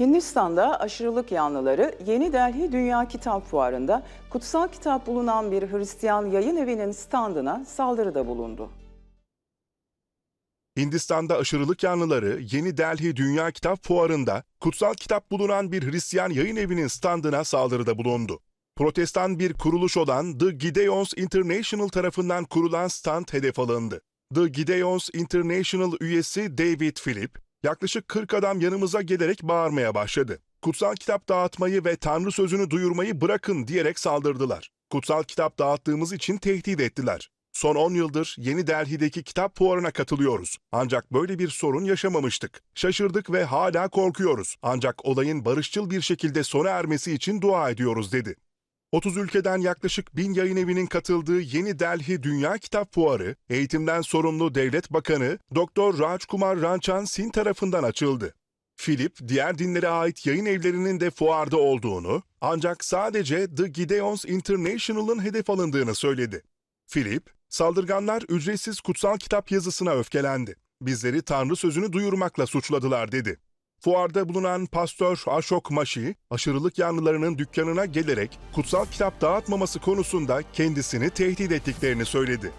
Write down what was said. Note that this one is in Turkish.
Hindistan'da aşırılık yanlıları Yeni Delhi Dünya Kitap Fuarı'nda kutsal kitap bulunan bir Hristiyan yayın evinin standına saldırıda bulundu. Hindistan'da aşırılık yanlıları Yeni Delhi Dünya Kitap Fuarı'nda kutsal kitap bulunan bir Hristiyan yayın evinin standına saldırıda bulundu. Protestan bir kuruluş olan The Gideons International tarafından kurulan stand hedef alındı. The Gideons International üyesi David Philip, yaklaşık 40 adam yanımıza gelerek bağırmaya başladı. Kutsal kitap dağıtmayı ve Tanrı sözünü duyurmayı bırakın diyerek saldırdılar. Kutsal kitap dağıttığımız için tehdit ettiler. Son 10 yıldır Yeni Delhi'deki kitap fuarına katılıyoruz. Ancak böyle bir sorun yaşamamıştık. Şaşırdık ve hala korkuyoruz. Ancak olayın barışçıl bir şekilde sona ermesi için dua ediyoruz dedi. 30 ülkeden yaklaşık 1000 yayın evinin katıldığı Yeni Delhi Dünya Kitap Fuarı, eğitimden sorumlu Devlet Bakanı Dr. Rajkumar Ranchan Singh tarafından açıldı. Philip, diğer dinlere ait yayın evlerinin de fuarda olduğunu, ancak sadece The Gideons International'ın hedef alındığını söyledi. Philip, saldırganlar ücretsiz kutsal kitap yazısına öfkelendi. Bizleri Tanrı sözünü duyurmakla suçladılar dedi. Fuarda bulunan pastör Ashok Mashi, aşırılık yanlılarının dükkanına gelerek kutsal kitap dağıtmaması konusunda kendisini tehdit ettiklerini söyledi.